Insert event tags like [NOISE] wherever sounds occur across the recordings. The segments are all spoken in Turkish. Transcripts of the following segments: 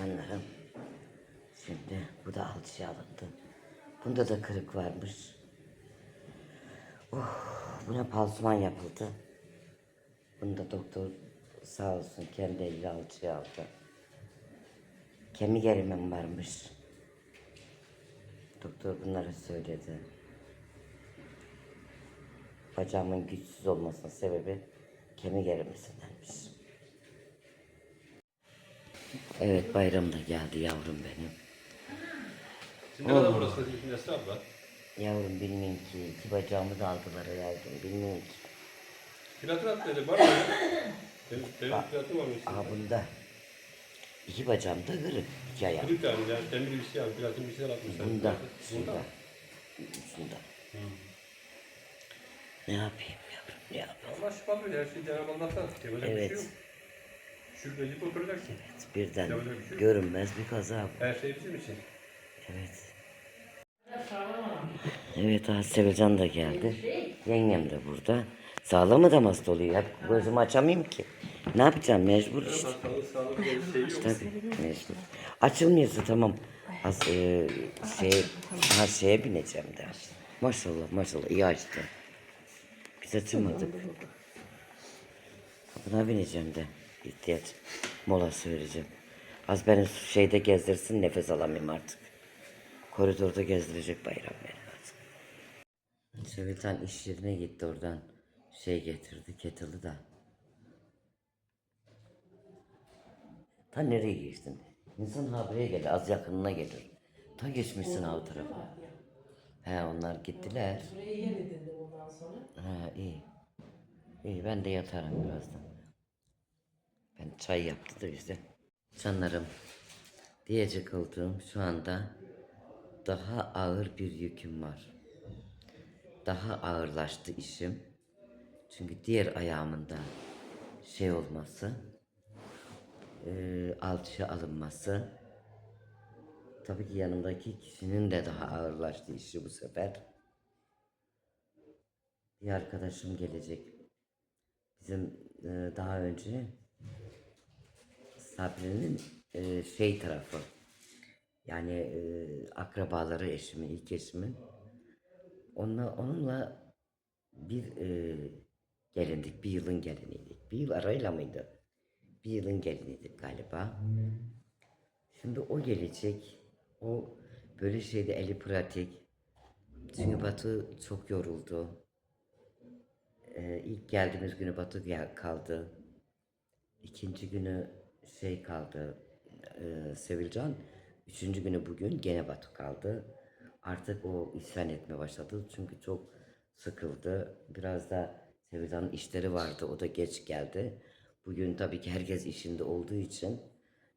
canlarım. Şimdi bu da alçıya alındı. Bunda da kırık varmış. Oh, buna pansuman yapıldı. Bunda doktor sağ olsun kendi eliyle alçıya aldı. Kemik erimem varmış. Doktor bunları söyledi. Bacağımın güçsüz olmasının sebebi kemik erimesindenmiş. Evet bayram da geldi yavrum benim. Şimdi kadar burası Nesli abla. Yavrum bilmiyorum ki iki bacağımı da aldılar yavrum bilmiyorum ki. Platin at dedi. Var mı? Benim, benim platin var mı? Aha bunda. İki bacağım da kırık. iki ayağım. Kırık yani. yani demir bir şey yani. Platin bir şeyler atmışlar. Bunda. Bunda. Bunda. Şunda. Ne yapayım yavrum ne yapayım. Allah şifa böyle. Her şeyi Cenab-ı Allah'tan. Yapacak bir Evet. şey yok. Şükrediip oturacaksın. Birden Yapacak bir şey yok. görünmez bir kaza bu. Her şey bizim için. Evet. Evet aha Sevilcan da geldi. Yengem de burada. Sağlama da hasta oluyor. Hep gözümü açamayayım ki. Ne yapacağım mecbur işte. Hastalık, sağlık diye bir şey yok. Tabii mecbur. Açılmıyorsa tamam. Az, e, şey, her şeye bineceğim de. Maşallah maşallah iyi açtı. Biz açılmadık. Buna bineceğim de. İhtiyaç molası vereceğim. Az beni şeyde gezdirsin nefes alamayayım artık. Koridorda gezdirecek bayram beni artık. Seviltan iş yerine gitti oradan. Şey getirdi kettle'ı da. Ta nereye geçtin? İnsan ha buraya geldi, az yakınına gelir. Ta geçmişsin o tarafa. He onlar gittiler. Buraya yer edildi ondan sonra. Ha iyi. İyi ben de yatarım birazdan. Ben çay yaptı da bize. Canlarım. Diyecek olduğum şu anda daha ağır bir yüküm var. Daha ağırlaştı işim. Çünkü diğer ayağımın da şey olması, e, alçıya alınması. Tabii ki yanımdaki kişinin de daha ağırlaştı işi bu sefer. Bir arkadaşım gelecek. Bizim e, daha önce Sabri'nin e, şey tarafı. Yani e, akrabaları eşimin, ilk eşimin. Onunla, onunla bir e, gelindik, bir yılın geliniydik. Bir yıl arayla mıydı? Bir yılın geliniydik galiba. Şimdi o gelecek. O böyle şeyde eli pratik. Çünkü Batu çok yoruldu. Ee, ilk geldiğimiz günü Batu kaldı. İkinci günü şey kaldı. E, Sevilcan. Üçüncü günü bugün gene Batu kaldı. Artık o isyan etmeye başladı. Çünkü çok sıkıldı. Biraz da Sevilcan'ın işleri vardı. O da geç geldi. Bugün tabii ki herkes işinde olduğu için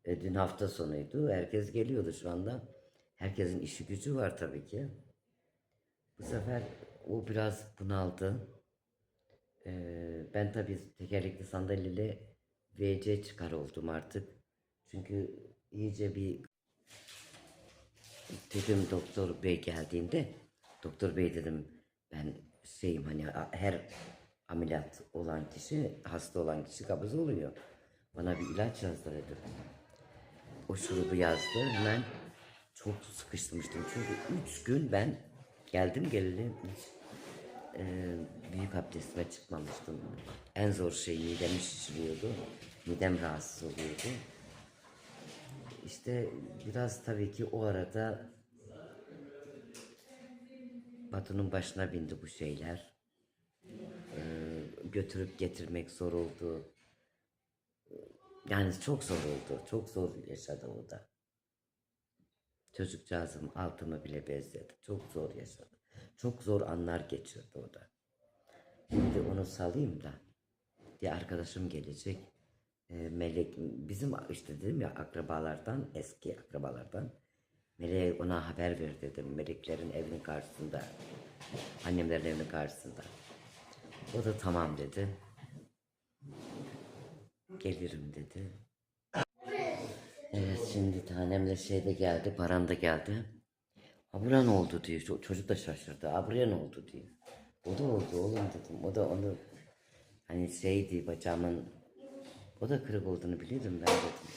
e, dün hafta sonuydu. Herkes geliyordu şu anda. Herkesin işi gücü var tabii ki. Bu sefer o biraz bunaldı. Ee, ben tabii tekerlekli sandalyeyle VC çıkar oldum artık. Çünkü iyice bir dedim doktor bey geldiğinde doktor bey dedim ben şeyim hani her ameliyat olan kişi hasta olan kişi kabız oluyor. Bana bir ilaç yazdı dedim. O şurubu yazdı hemen çok sıkıştırmıştım. Çünkü üç gün ben geldim geleli e, büyük abdestime çıkmamıştım. En zor şey midemi şişiriyordu. Midem rahatsız oluyordu. İşte biraz tabii ki o arada Batu'nun başına bindi bu şeyler. Ee, götürüp getirmek zor oldu. Yani çok zor oldu. Çok zor yaşadı o da. Çocukcağızım altımı bile bezledi. Çok zor yaşadı. Çok zor anlar geçirdi o da. Şimdi onu salayım da bir arkadaşım gelecek. Ee, Melek bizim işte dedim ya akrabalardan eski akrabalardan Melek'e ona haber ver dedim. Meleklerin evinin karşısında. Annemlerin evinin karşısında. O da tamam dedi. Gelirim dedi. Evet şimdi tanemle şey de geldi, Baran da geldi. Ha buraya ne oldu. Ço- Çocuk da şaşırdı. Ha buraya ne oldu diyor. O da oldu oğlum dedim. O da onu hani şeydi bacağımın o da kırık olduğunu biliyordum ben dedim.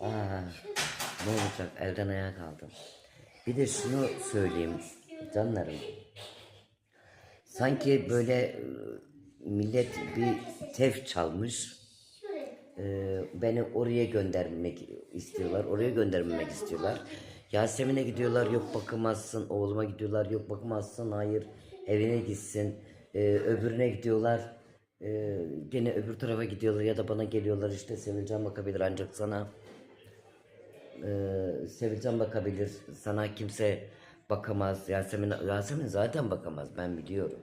Aa, ne olacak elden ayağa kaldım. Bir de şunu söyleyeyim canlarım. Sanki böyle e, millet bir tef çalmış. e, beni oraya göndermek istiyorlar. Oraya göndermemek istiyorlar. Yasemin'e gidiyorlar yok bakamazsın. Oğluma gidiyorlar yok bakamazsın. Hayır evine gitsin. E, öbürüne gidiyorlar. E, gene öbür tarafa gidiyorlar ya da bana geliyorlar işte Sevilcan bakabilir ancak sana. E, Sevilcan bakabilir. Sana kimse bakamaz. Yasemin, Yasemin zaten bakamaz ben biliyorum.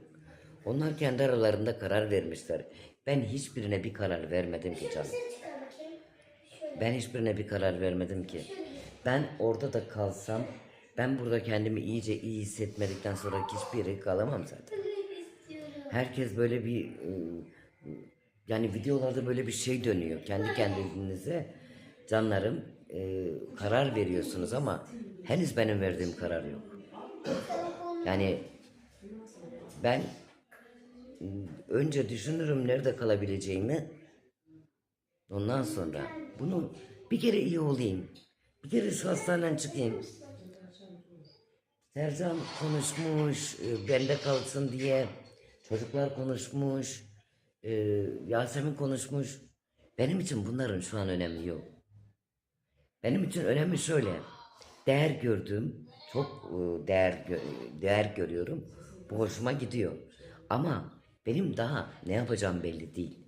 Onlar kendi aralarında karar vermişler. Ben hiçbirine bir karar vermedim ki canım. Ben hiçbirine bir karar vermedim ki. Ben orada da kalsam, ben burada kendimi iyice iyi hissetmedikten sonra hiçbir yere kalamam zaten. Herkes böyle bir e, yani videolarda böyle bir şey dönüyor. Kendi kendinize canlarım e, karar veriyorsunuz ama henüz benim verdiğim karar yok. Yani ben önce düşünürüm nerede kalabileceğimi. Ondan sonra bunu bir kere iyi olayım. Bir kere şu hastaneden çıkayım. Sercan konuşmuş, e, bende kalsın diye. Çocuklar konuşmuş, e, Yasemin konuşmuş. Benim için bunların şu an önemi yok. Benim için önemi şöyle. Değer gördüğüm, çok e, değer değer görüyorum. Bu hoşuma gidiyor. Ama benim daha ne yapacağım belli değil.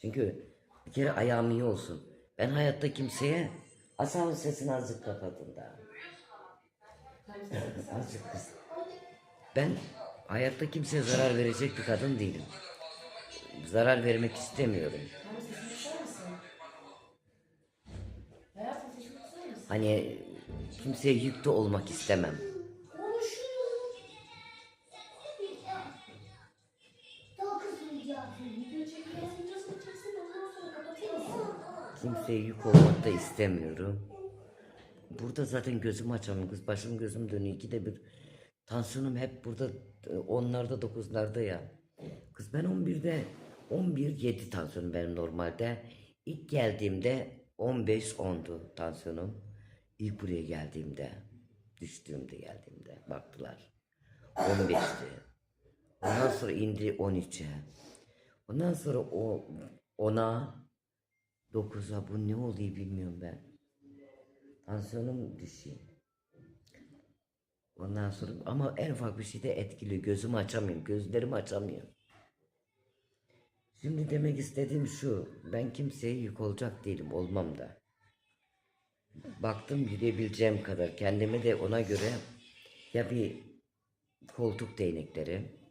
Çünkü bir kere ayağım iyi olsun. Ben hayatta kimseye Hasan'ın sesini azıcık kapatın da. [LAUGHS] Azıcık kız. Ben hayatta kimseye zarar verecek bir kadın değilim. Zarar vermek istemiyorum. Hani kimseye yük de olmak istemem. İstemiyorum. Burada zaten gözümü açamıyorum. Kız başım gözüm dönüyor. İkide bir tansiyonum hep burada onlarda dokuzlarda ya. Kız ben 11'de 11 7 tansiyonum benim normalde. İlk geldiğimde 15 10'du tansiyonum. İlk buraya geldiğimde düştüğümde geldiğimde baktılar. 15'ti. Ondan sonra indi 13'e. Ondan sonra o 10'a 9'a bu ne oluyor bilmiyorum ben. Tansiyonum düşüyor. Ondan sonra ama en ufak bir şey de etkiliyor. Gözümü açamıyorum. Gözlerimi açamıyorum. Şimdi demek istediğim şu. Ben kimseye yük olacak değilim. Olmam da. Baktım yürüyebileceğim kadar. Kendime de ona göre ya bir koltuk değnekleri.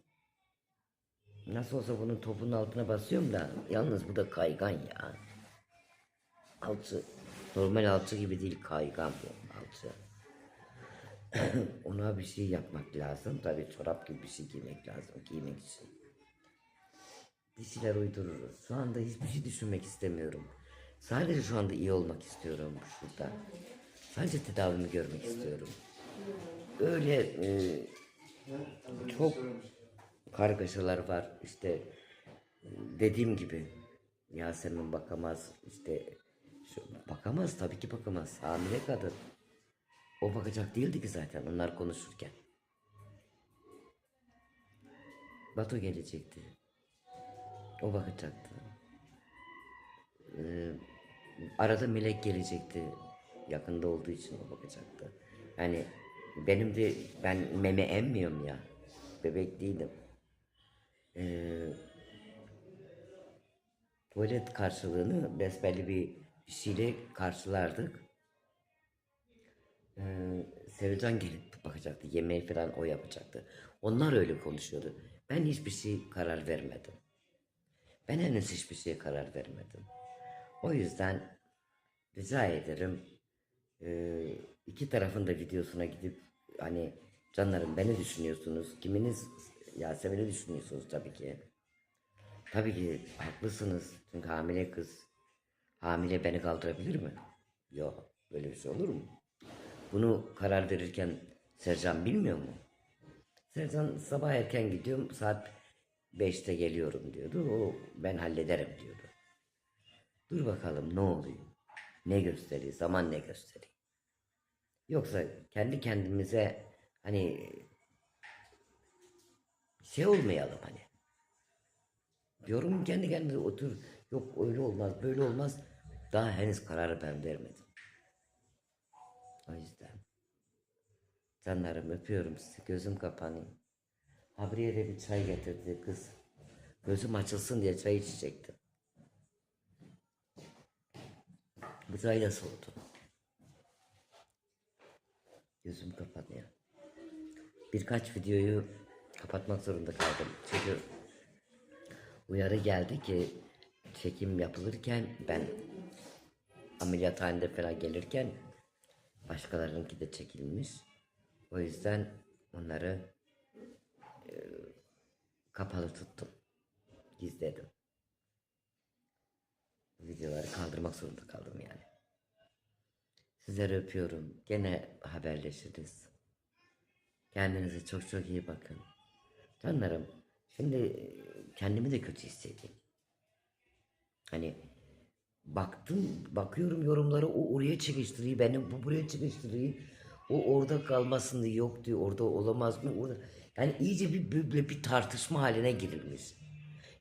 Nasıl olsa bunun topun altına basıyorum da. Yalnız bu da kaygan ya. Alçı. Normal alçı gibi değil kaygan bu alçı. Ona bir şey yapmak lazım. Tabii çorap gibi bir şey giymek lazım giymek için. Bir şeyler uydururuz. Şu anda hiçbir şey düşünmek istemiyorum. Sadece şu anda iyi olmak istiyorum şurada. Sadece tedavimi görmek istiyorum. Öyle e, çok kargaşalar var. İşte e, dediğim gibi Yasemin bakamaz. işte bakamaz tabii ki bakamaz. Hamile kadın. O bakacak değildi ki zaten onlar konuşurken. Batu gelecekti. O bakacaktı. Ee, arada melek gelecekti. Yakında olduğu için o bakacaktı. Yani benim de ben meme emmiyorum ya. Bebek değilim. Ee, tuvalet karşılığını besbelli bir bir şeyle karşılardık. Ee, Sevcan gelip bakacaktı. Yemeği falan o yapacaktı. Onlar öyle konuşuyordu. Ben hiçbir şey karar vermedim. Ben henüz hiçbir şeye karar vermedim. O yüzden rica ederim e, iki tarafın da videosuna gidip hani canlarım beni düşünüyorsunuz. Kiminiz Yasemin'i düşünüyorsunuz tabii ki. Tabii ki haklısınız. Çünkü hamile kız. Hamile beni kaldırabilir mi? Yok. Böyle bir şey olur mu? Bunu karar verirken Sercan bilmiyor mu? Sercan sabah erken gidiyorum saat 5'te geliyorum diyordu. O ben hallederim diyordu. Dur bakalım ne oluyor? ne gösteriyor, zaman ne gösteriyor. Yoksa kendi kendimize hani şey olmayalım hani. Diyorum kendi kendine otur. Yok öyle olmaz, böyle olmaz. Daha henüz kararı ben vermedim. O yüzden. Canlarım öpüyorum sizi. Gözüm kapanıyor. Habriye de bir çay getirdi kız. Gözüm açılsın diye çay içecektim. Bu çay da soğudu. Gözüm kapanıyor. Birkaç videoyu kapatmak zorunda kaldım. Çünkü uyarı geldi ki çekim yapılırken ben ameliyathanede falan gelirken başkalarınınki de çekilmiş. O yüzden onları e, kapalı tuttum. Gizledim. Videoları kaldırmak zorunda kaldım yani. Sizleri öpüyorum. Gene haberleşiriz. Kendinize çok çok iyi bakın. Canlarım, şimdi kendimi de kötü hissediyorum. Hani baktım, bakıyorum yorumları o oraya çekiştiriyor, beni bu buraya çekiştiriyor. O orada kalmasın diye yok diyor, orada olamaz mı? Orada. Yani iyice bir, bir, bir tartışma haline girilmiş.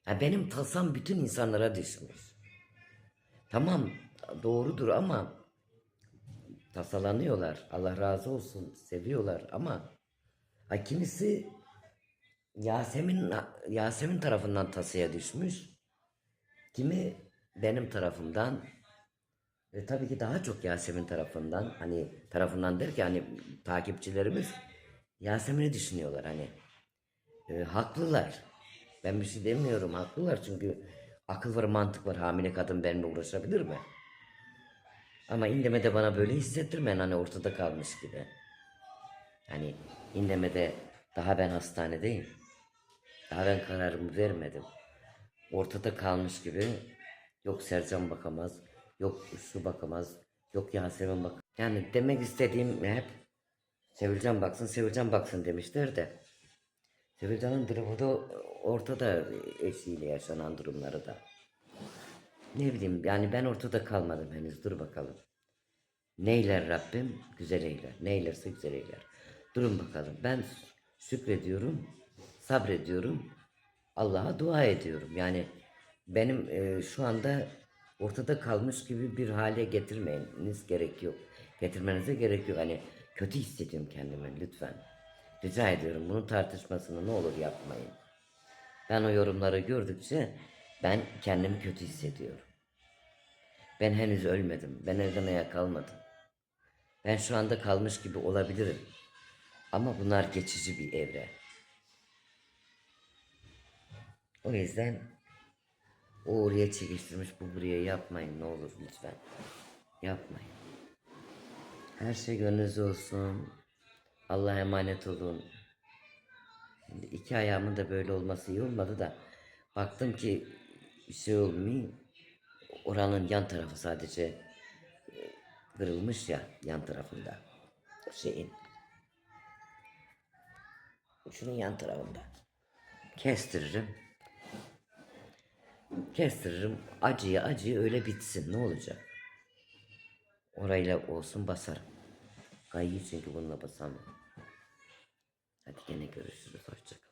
Yani benim tasam bütün insanlara düşmüş. Tamam doğrudur ama tasalanıyorlar. Allah razı olsun seviyorlar ama ha, kimisi Yasemin Yasemin tarafından tasaya düşmüş. Kimi benim tarafımdan ve tabii ki daha çok Yasemin tarafından hani tarafından der ki hani takipçilerimiz Yasemin'i düşünüyorlar hani E, haklılar. Ben bir şey demiyorum haklılar çünkü akıl var mantık var hamile kadın benimle uğraşabilir mi? Ama indemede bana böyle hissettirmen hani ortada kalmış gibi. Hani indemede daha ben hastanedeyim. Daha ben kararımı vermedim. Ortada kalmış gibi yok Sercan bakamaz, yok şu bakamaz, yok Yasemin bak. Yani demek istediğim hep Sevilcan baksın, Sevilcan baksın demişler de. Sevilcan'ın durumu da ortada eşiyle yaşanan durumları da. Ne bileyim yani ben ortada kalmadım henüz dur bakalım. Neyler Rabbim güzel eyler. Neylerse güzel eyler. Durun bakalım. Ben şükrediyorum, sabrediyorum. Allah'a dua ediyorum. Yani benim e, şu anda ortada kalmış gibi bir hale getirmeniz gerek yok. Getirmenize gerek yok. Hani kötü hissediyorum kendimi lütfen. Rica ediyorum bunun tartışmasını ne olur yapmayın. Ben o yorumları gördükçe ben kendimi kötü hissediyorum. Ben henüz ölmedim. Ben evden ayağa kalmadım. Ben şu anda kalmış gibi olabilirim. Ama bunlar geçici bir evre. O yüzden o oraya çekiştirmiş bu buraya yapmayın ne olur lütfen. Yapmayın. Her şey gönlünüzde olsun. Allah'a emanet olun. Şimdi iki ayağımın da böyle olması iyi olmadı da baktım ki bir şey olmuyor. Oranın yan tarafı sadece e, kırılmış ya yan tarafında. O şeyin. Şunun yan tarafında. Kestiririm. Kestiririm. Acıyı acıyı öyle bitsin. Ne olacak? Orayla olsun basarım. Kayıyı çünkü bununla basamam. Hadi gene görüşürüz. Hoşçakalın.